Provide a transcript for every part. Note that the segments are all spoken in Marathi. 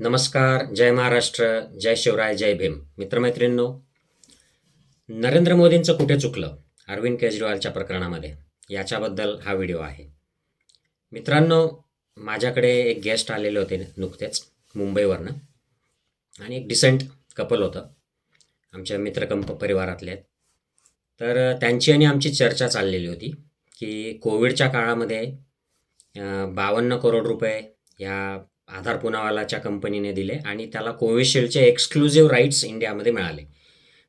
नमस्कार जय महाराष्ट्र जय शिवराय जय भीम. मित्रमैत्रिणींनो नरेंद्र मोदींचं कुठे चुकलं अरविंद केजरीवालच्या प्रकरणामध्ये? याच्याबद्दल हा व्हिडिओ आहे. मित्रांनो माझ्याकडे एक गेस्ट आलेले होते नुकतेच मुंबईवरनं. आणि एक डिसेंट कपल होतं. आमच्या मित्रकंप परिवारातले तर त्यांची आणि आमची चर्चा चाललेली होती की कोविडच्या काळामध्ये बावन्न करोड रुपये या आधार पुनावालाच्या कंपनीने दिले आणि त्याला कोविशिल्डचे एक्सक्लुझिव्ह राईट्स इंडियामध्ये मिळाले.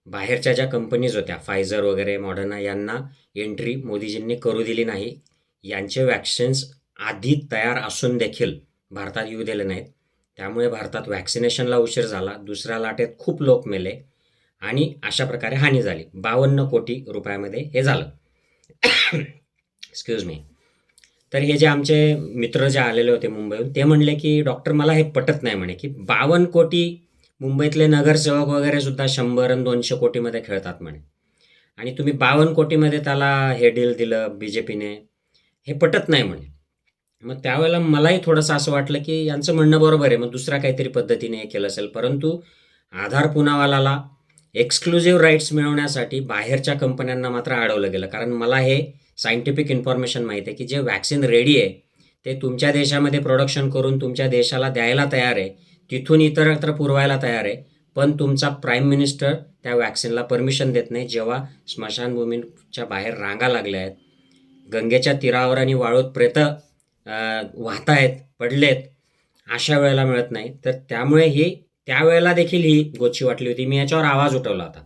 बाहेरच्या ज्या कंपनीज होत्या फायझर वगैरे मॉडर्ना यांना एंट्री मोदीजींनी करू दिली नाही. यांचे वॅक्सिन्स आधी तयार असून देखील भारतात येऊ दिले नाहीत. त्यामुळे भारतात वॅक्सिनेशनला उशीर झाला दुसऱ्या लाटेत खूप लोक मेले आणि अशा प्रकारे हानी झाली. बावन्न कोटी रुपयामध्ये हे झालं. एक्सक्यूज मी तर हे जे आमचे मित्र जे आलेले होते मुंबईहून ते म्हणले की डॉक्टर मला हे पटत नाही म्हणे की बावन्न कोटी मुंबईतले नगरसेवक वगैरे सुद्धा शंभर आणि दोनशे कोटीमध्ये खेळतात म्हणे. आणि तुम्ही बावन्न कोटीमध्ये त्याला हे डील दिलं बी जे पीने हे पटत नाही म्हणे. मग त्यावेळेला मलाही थोडंसं असं वाटलं की यांचं म्हणणं बरोबर आहे मग दुसऱ्या काहीतरी पद्धतीने हे केलं असेल. परंतु आधार पुनावालाला एक्सक्लुझिव्ह राईट्स मिळवण्यासाठी बाहेरच्या कंपन्यांना मात्र अडवलं गेलं कारण मला हे सायंटिफिक इन्फॉर्मेशन माहिती आहे की जे वॅक्सिन रेडी आहे ते तुमच्या देशामध्ये प्रोडक्शन करून तुमच्या देशाला द्यायला तयार आहे तिथून इतरत्र पुरवायला तयार आहे पण तुमचा प्राईम मिनिस्टर त्या वॅक्सिनला परमिशन देत नाही. जेव्हा स्मशानभूमीच्या बाहेर रांगा लागल्या आहेत गंगेच्या तीरावर आणि वाळूत प्रेत वाहत आहेत पडलेत अशा वेळेला मिळत नाही. तर त्यामुळे ही त्यावेळेला देखील ही गोची वाटली होती. मी याच्यावर आवाज उठवला होता.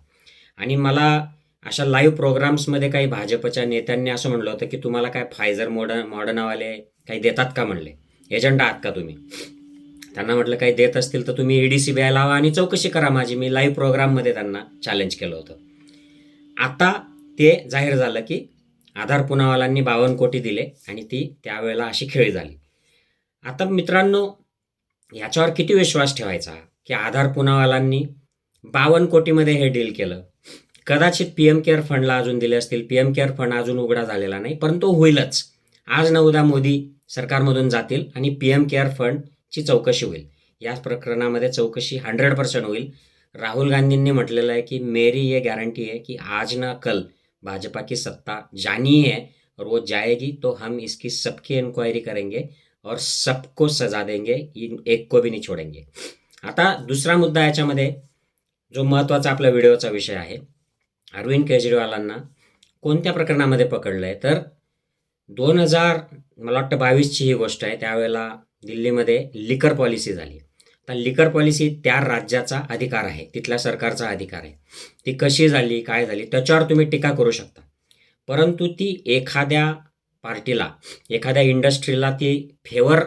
आणि मला अशा लाईव्ह प्रोग्राम्समध्ये काही भाजपच्या नेत्यांनी असं म्हणलं होतं की तुम्हाला काय फायझर मॉडर्न मॉडर्नवाले काही देतात का म्हणले? एजंट आहात का तुम्ही? त्यांना म्हटलं काही देत असतील तर तुम्ही ईडी सी बी आय लावा आणि चौकशी करा माझी. मी लाईव्ह प्रोग्राममध्ये त्यांना चॅलेंज केलं होतं. आता ते जाहीर झालं की आधार पुनावालांनी बावन्न कोटी दिले आणि ती त्यावेळेला अशी खेळी झाली. आता मित्रांनो याच्यावर किती विश्वास ठेवायचा की आधार पुनावालांनी बावन्न कोटीमध्ये हे डील केलं? कदाचित पी एम केअर फंडला अजून दिले असतील. पी एम केअर फंड अजून उघडा झालेला नाही परंतु होईलच. आज न उद्या मोदी सरकारमधून जातील आणि पी एम केअर फंडची चौकशी होईल. या प्रकरणामध्ये चौकशी हंड्रेड पर्सेंट होईल. राहुल गांधींनी म्हटलेलं आहे की मेरी ये गॅरंटी आहे की आज ना कल भाजपा की सत्ता जानी है और वो जाएगी तो हम इसकी सबकी इन्क्वायरी करेंगे और सबको सजा देंगे इन एक को भी नहीं छोडेंगे. आता दुसरा मुद्दा याच्यामध्ये जो महत्त्वाचा आपल्या व्हिडिओचा विषय आहे अरविंद केजरीवालांना कोणत्या प्रकरणामध्ये पकडलं आहे तर दोन हजार मला वाटतं बावीसची ही गोष्ट आहे. त्यावेळेला दिल्लीमध्ये लिकर पॉलिसी झाली. तर लिकर पॉलिसी त्या राज्याचा अधिकार आहे. तिथल्या सरकारचा अधिकार आहे. ती कशी झाली काय झाली त्याच्यावर तुम्ही टीका करू शकता. परंतु ती एखाद्या पार्टीला एखाद्या इंडस्ट्रीला ती फेवर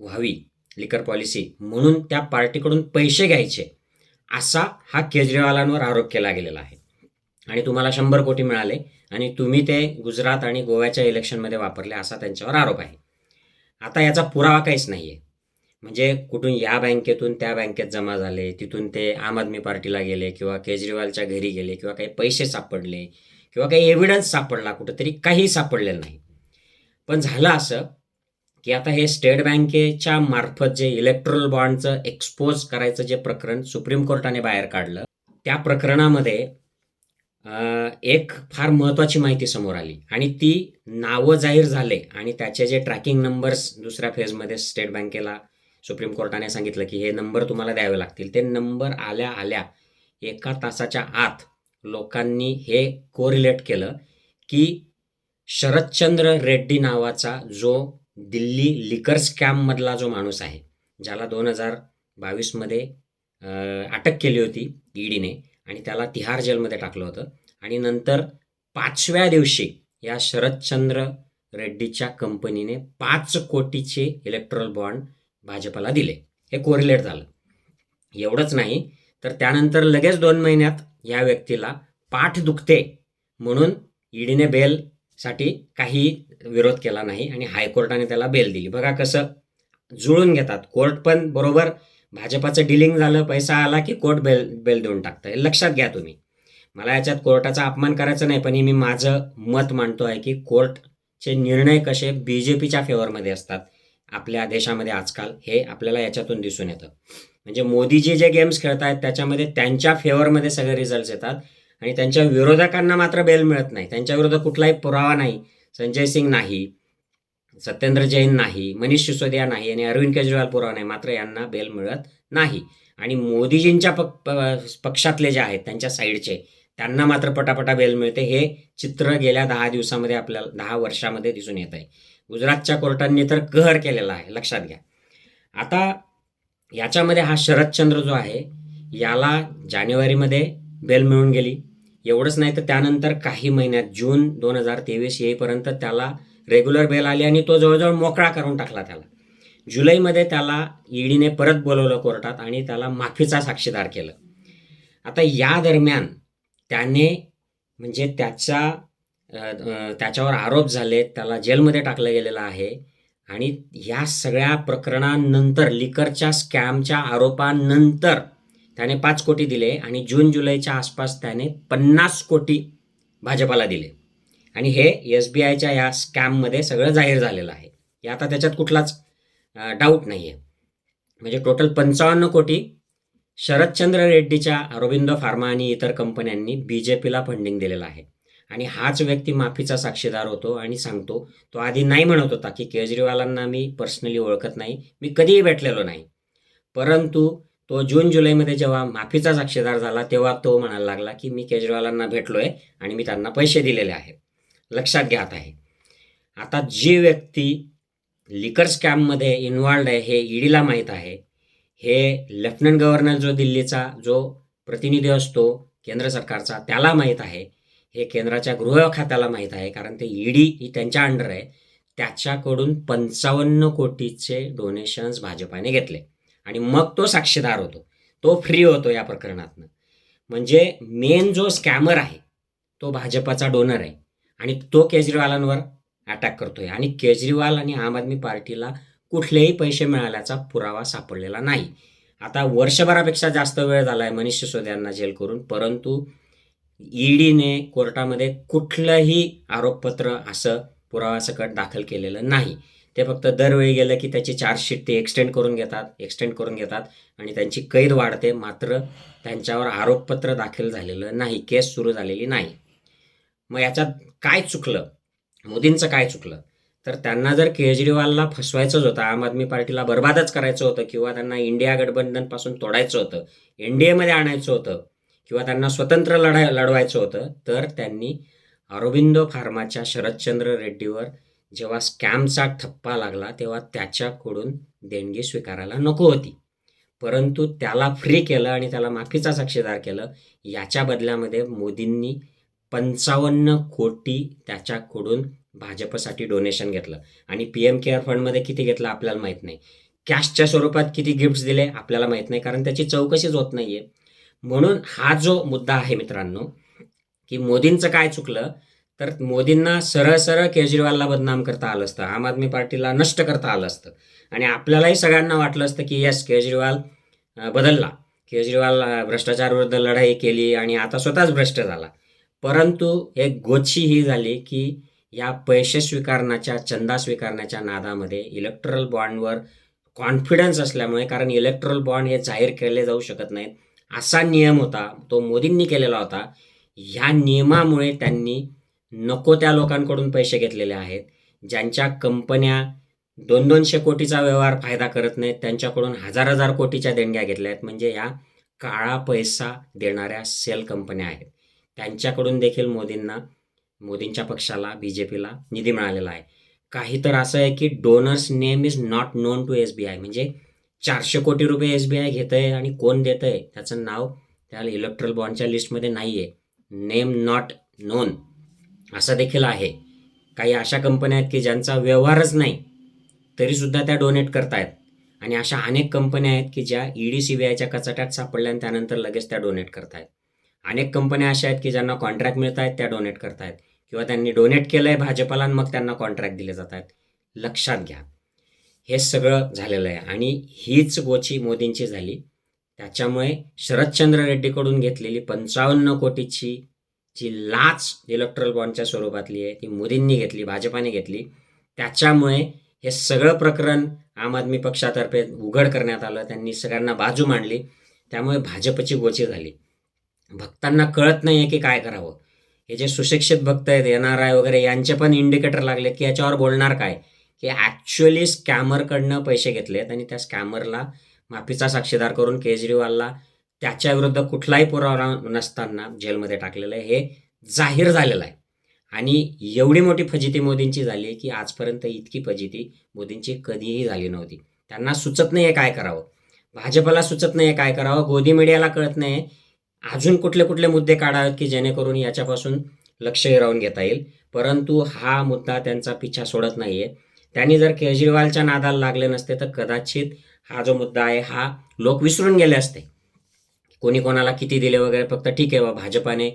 व्हावी लिकर पॉलिसी म्हणून त्या पार्टीकडून पैसे घ्यायचे असा हा केजरीवालांवर आरोप केला गेलेला आहे. आणि तुम्हाला शंभर कोटी मिळाले आणि तुम्ही ते गुजरात आणि गोव्याच्या इलेक्शनमध्ये वापरले असा त्यांच्यावर आरोप आहे. आता याचा पुरावा काहीच नाही आहे म्हणजे कुठून या बँकेतून त्या बँकेत जमा झाले तिथून ते आम आदमी पार्टीला गेले किंवा केजरीवालच्या घरी गेले किंवा काही पैसे सापडले किंवा काही एव्हिडन्स सापडला कुठंतरी काही सापडलेलं नाही. पण झालं असं की आता हे स्टेट बँकेच्या मार्फत जे इलेक्ट्रल बॉन्डचं एक्सपोज करायचं जे प्रकरण सुप्रीम कोर्टाने बाहेर काढलं त्या प्रकरणामध्ये एक फार महत्त्वाची माहिती समोर आली. आणि ती नावं जाहीर झाले आणि त्याचे जे ट्रॅकिंग नंबर्स दुसऱ्या फेजमध्ये स्टेट बँकेला सुप्रीम कोर्टाने सांगितलं की हे नंबर तुम्हाला द्यावे लागतील. ते नंबर आल्या आल्या एका तासाच्या आत लोकांनी हे कोरिलेट केलं की शरदचंद्र रेड्डी नावाचा जो दिल्ली लिकर स्कॅममधला जो माणूस आहे ज्याला दोन हजार बावीसमध्ये अटक केली होती ईडीने आणि त्याला तिहार जेलमध्ये टाकलं होतं. आणि नंतर पाचव्या दिवशी या शरदचंद्र रेड्डीच्या कंपनीने पाच कोटीचे इलेक्ट्रल बॉन्ड भाजपला दिले. हे कोरिलेट झालं. एवढंच नाही तर त्यानंतर लगेच दोन महिन्यात या व्यक्तीला पाठ दुखते म्हणून ईडीने बेलसाठी काही विरोध केला नाही आणि हायकोर्टाने त्याला बेल दिली. बघा कसं जुळून घेतात. कोर्ट पण बरोबर भाजपाचं डिलिंग झालं पैसा आला की कोर्ट बेल बेल देऊन टाकतं हे लक्षात घ्या तुम्ही. मला याच्यात कोर्टाचा अपमान करायचा नाही पण मी माझं मत मांडतो आहे की कोर्टचे निर्णय कसे बी जे पीच्या फेवरमध्ये असतात आपल्या देशामध्ये आजकाल हे आपल्याला याच्यातून दिसून येतं. म्हणजे मोदीजी जे गेम्स खेळत आहेत त्याच्यामध्ये त्यांच्या फेवरमध्ये सगळे रिझल्ट्स येतात आणि त्यांच्या विरोधकांना मात्र बेल मिळत नाही. त्यांच्या विरोधात कुठलाही पुरावा नाही. संजय सिंग नाही. सत्येंद्र जैन नाही मनीष सिसोदिया नाही आणि अरविंद केजरीवाल पुरावा नाही मात्र यांना बेल मिळत नाही. आणि मोदीजींच्या पक प- पक्षातले जे आहेत त्यांच्या साईडचे त्यांना मात्र पटापटा बेल मिळते. हे चित्र गेल्या दहा दिवसामध्ये आपल्याला दहा वर्षामध्ये दिसून येत आहे. गुजरातच्या कोर्टांनी तर कहर केलेला आहे लक्षात घ्या. आता याच्यामध्ये हा शरदचंद्र जो आहे याला जानेवारीमध्ये बेल मिळून गेली. एवढंच नाही तर त्यानंतर काही महिन्यात जून दोन हजार तेवीस येईपर्यंत त्याला रेग्युलर बेल आली आणि तो जवळजवळ मोकळा करून टाकला त्याला. जुलैमध्ये त्याला ईडीने परत बोलवलं कोर्टात आणि त्याला माफीचा साक्षीदार केलं. आता या दरम्यान त्याने म्हणजे त्याचा त्याच्यावर आरोप झाले त्याला जेलमध्ये टाकलं गेलेलं आहे आणि या सगळ्या प्रकरणांनंतर लिकरच्या स्कॅमच्या आरोपानंतर त्याने पाच कोटी दिले आणि जून जुलैच्या आसपास त्याने पन्नास कोटी भाजपाला दिले. आणि हे एस बी आयच्या या स्कॅममध्ये सगळं जाहीर झालेलं आहे. हे आता त्याच्यात कुठलाच डाऊट नाही आहे म्हणजे टोटल पंचावन्न कोटी शरदचंद्र रेड्डीच्या अरविंदो फार्मा आणि इतर कंपन्यांनी बी जे पीला फंडिंग दिलेलं आहे. आणि हाच व्यक्ती माफीचा साक्षीदार होतो आणि सांगतो तो आधी नाही म्हणत होता की केजरीवालांना मी पर्सनली ओळखत नाही मी कधीही भेटलेलो नाही. परंतु तो जून जुलैमध्ये जेव्हा माफीचा साक्षीदार झाला तेव्हा तो म्हणायला लागला की मी केजरीवालांना भेटलो आहे आणि मी त्यांना पैसे दिलेले आहेत. लक्षात घ्यात आहे आता जी व्यक्ती लिकर स्कॅममध्ये इन्व्हॉल्ड आहे हे ईडीला माहीत आहे. हे लेफ्टनंट गव्हर्नर जो दिल्लीचा जो प्रतिनिधी असतो केंद्र सरकारचा त्याला माहीत आहे. हे केंद्राच्या गृह खात्याला माहीत आहे कारण ते ईडी ही त्यांच्या अंडर आहे. त्याच्याकडून पंचावन्न कोटीचे डोनेशन्स भाजपाने घेतले. आणि मग तो साक्षीदार होतो. तो फ्री होतो या प्रकरणातनं. म्हणजे मेन जो स्कॅमर आहे तो भाजपाचा डोनर आहे. आणि तो केजरीवालांवर अटॅक करतोय. आणि केजरीवाल आणि आम आदमी पार्टीला कुठलेही पैसे मिळाल्याचा पुरावा सापडलेला नाही. आता वर्षभरापेक्षा जास्त वेळ झाला आहे मनीष सिसोदियांना जेल करून परंतु ईडीने कोर्टामध्ये कुठलंही आरोपपत्र असं पुराव्यासकट दाखल केलेलं नाही. ते फक्त दरवेळी गेलं की त्याची चार्जशीट ते एक्सटेंड करून घेतात एक्सटेंड करून घेतात आणि त्यांची कैद वाढते मात्र त्यांच्यावर आरोपपत्र दाखल झालेलं नाही केस सुरू झालेली नाही. मग याच्यात काय चुकलं? मोदींचं काय चुकलं? तर त्यांना जर केजरीवालला फसवायचंच होतं आम आदमी पार्टीला बर्बादच करायचं होतं किंवा त्यांना इंडिया गठबंधनपासून तोडायचं होतं एन डी एमध्ये आणायचं होतं किंवा त्यांना स्वतंत्र लढाय लढवायचं होतं तर त्यांनी अरविंदो फार्माच्या शरदचंद्र रेड्डीवर जेव्हा स्कॅमचा ठप्पा लागला तेव्हा त्याच्याकडून देणगी स्वीकारायला नको होती. परंतु त्याला फ्री केलं आणि त्याला माफीचा साक्षीदार केलं याच्या बदल्यामध्ये मोदींनी पंचावन्न कोटी त्याच्याकडून भाजपसाठी डोनेशन घेतलं. आणि पी एम केअर फंडमध्ये किती घेतलं आपल्याला माहीत नाही. कॅशच्या स्वरूपात किती गिफ्ट्स दिले आपल्याला माहीत नाही कारण त्याची चौकशीच होत नाही आहे म्हणून हा जो मुद्दा आहे मित्रांनो की मोदींचं काय चुकलं तर मोदींना सरळ सरळ केजरीवालला बदनाम करता आलं असतं आम आदमी पार्टीला नष्ट करता आलं असतं. आणि आपल्यालाही सगळ्यांना वाटलं असतं की यस केजरीवाल बदलला. केजरीवाल अं, लढाई केली आणि आता स्वतःच भ्रष्ट झाला. परंतु एक गोची ही झाली की या पैसे स्वीकारण्याच्या चंदा स्वीकारण्याच्या नादामध्ये इलेक्ट्रल बॉन्डवर कॉन्फिडन्स असल्यामुळे कारण इलेक्ट्रल बॉन्ड हे जाहीर केले जाऊ शकत नाहीत असा नियम होता तो मोदींनी केलेला होता. ह्या नियमामुळे त्यांनी नको त्या लोकांकडून पैसे घेतलेले आहेत ज्यांच्या कंपन्या दोन दोनशे कोटीचा व्यवहार फायदा करत नाहीत त्यांच्याकडून हजार हजार कोटीच्या देणग्या घेतल्या आहेत. म्हणजे ह्या काळा पैसा देणाऱ्या सेल कंपन्या आहेत. त्यांच्याकडून देखील मोदींना मोदींच्या पक्षाला बी जे पीला निधी मिळालेला आहे. काही तर असं आहे की donors name is not known to S B I म्हणजे चारशे कोटी रुपये एस बी आय घेत आहे आणि कोण देत आहे त्याचं नाव त्या इलेक्ट्रल बॉन्डच्या लिस्टमध्ये नाही आहे नेम नॉट नोन असं देखील आहे. काही अशा कंपन्या आहेत की ज्यांचा व्यवहारच नाही तरीसुद्धा त्या डोनेट करतायत. आणि अशा अनेक कंपन्या आहेत की ज्या ईडी सी बी आयच्या कचाट्यात सापडल्या आणि त्यानंतर लगेच त्या डोनेट करतायत. अनेक कंपन्या अशा आहेत की ज्यांना कॉन्ट्रॅक्ट मिळत आहेत त्या डोनेट करतायत. किंवा त्यांनी डोनेट केलं आहे भाजपाला आणि मग त्यांना कॉन्ट्रॅक्ट दिले जात आहेत लक्षात घ्या. हे सगळं झालेलं आहे. आणि हीच गोची मोदींची झाली. त्याच्यामुळे शरदचंद्र रेड्डीकडून घेतलेली पंचावन्न कोटीची जी लाच इलेक्ट्रल बॉन्डच्या स्वरूपातली आहे ती मोदींनी घेतली भाजपाने घेतली त्याच्यामुळे हे सगळं प्रकरण आम आदमी पक्षातर्फे उघड करण्यात आलं. त्यांनी सगळ्यांना बाजू मांडली. त्यामुळे भाजपची गोची झाली. भक्तांना कळत नाही आहे की काय करावं. हे जे सुशिक्षित भक्त आहेत एन आर आय वगैरे यांचे पण इंडिकेटर लागले की याच्यावर बोलणार काय? की ॲक्च्युअली स्कॅमरकडनं पैसे घेतलेत आणि त्या स्कॅमरला माफीचा साक्षीदार करून केजरीवालला त्याच्याविरुद्ध कुठलाही पुरावा नसताना जेलमध्ये टाकलेलं आहे. हे जाहीर झालेलं आहे. आणि एवढी मोठी फजिती मोदींची झाली आहे की आजपर्यंत इतकी फजिती मोदींची कधीही झाली नव्हती. त्यांना सुचत नाही आहे काय करावं. भाजपला सुचत नाही आहे काय करावं. गोदी मीडियाला कळत नाही अजून कुठले कुठले मुद्दे काढावेत की जेणेकरून याच्यापासून लक्ष हिरावून घेता येईल? परंतु हा मुद्दा त्यांचा पिछा सोडत नाही आहे त्यांनी जर केजरीवालच्या नादाला लागले नसते तर कदाचित हा जो मुद्दा आहे हा लोक विसरून गेले असते. कोणी कोणाला किती दिले वगैरे फक्त ठीक आहे बा भाजपाने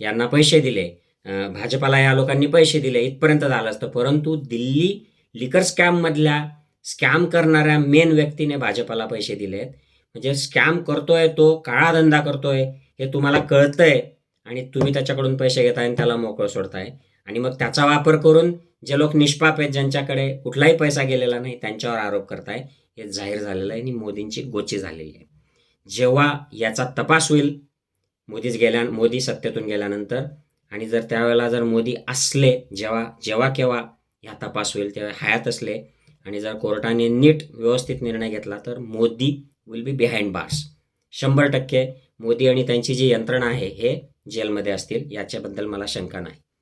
यांना पैसे दिले. भाजपाला या लोकांनी पैसे दिले इथपर्यंत झालं असतं. परंतु दिल्ली लिकर स्कॅममधल्या स्कॅम करणाऱ्या मेन व्यक्तीने भाजपाला पैसे दिले आहेत म्हणजे स्कॅम करतोय तो काळा धंदा करतोय. हे तुम्हाला कळतंय आणि तुम्ही त्याच्याकडून पैसे घेताय आणि त्याला मोकळं सोडताय. आणि मग त्याचा वापर करून जे लोक निष्पाप आहेत ज्यांच्याकडे कुठलाही पैसा गेलेला नाही त्यांच्यावर आरोप करताय हे जाहीर झालेलं आहे आणि मोदींची गोची झालेली आहे. जेव्हा याचा तपास होईल मोदीच गेल्या मोदी सत्तेतून गेल्यानंतर आणि जर त्यावेळेला जर मोदी असले जेव्हा जेव्हा केव्हा ह्या तपास होईल तेव्हा हयात असले आणि जर कोर्टाने नीट व्यवस्थित निर्णय घेतला तर Modi will be behind bars शंभर टक्के मोदी आणि त्यांची जी यंत्रणा आहे हे जेलमध्ये असतील याच्याबद्दल मला शंका नाही.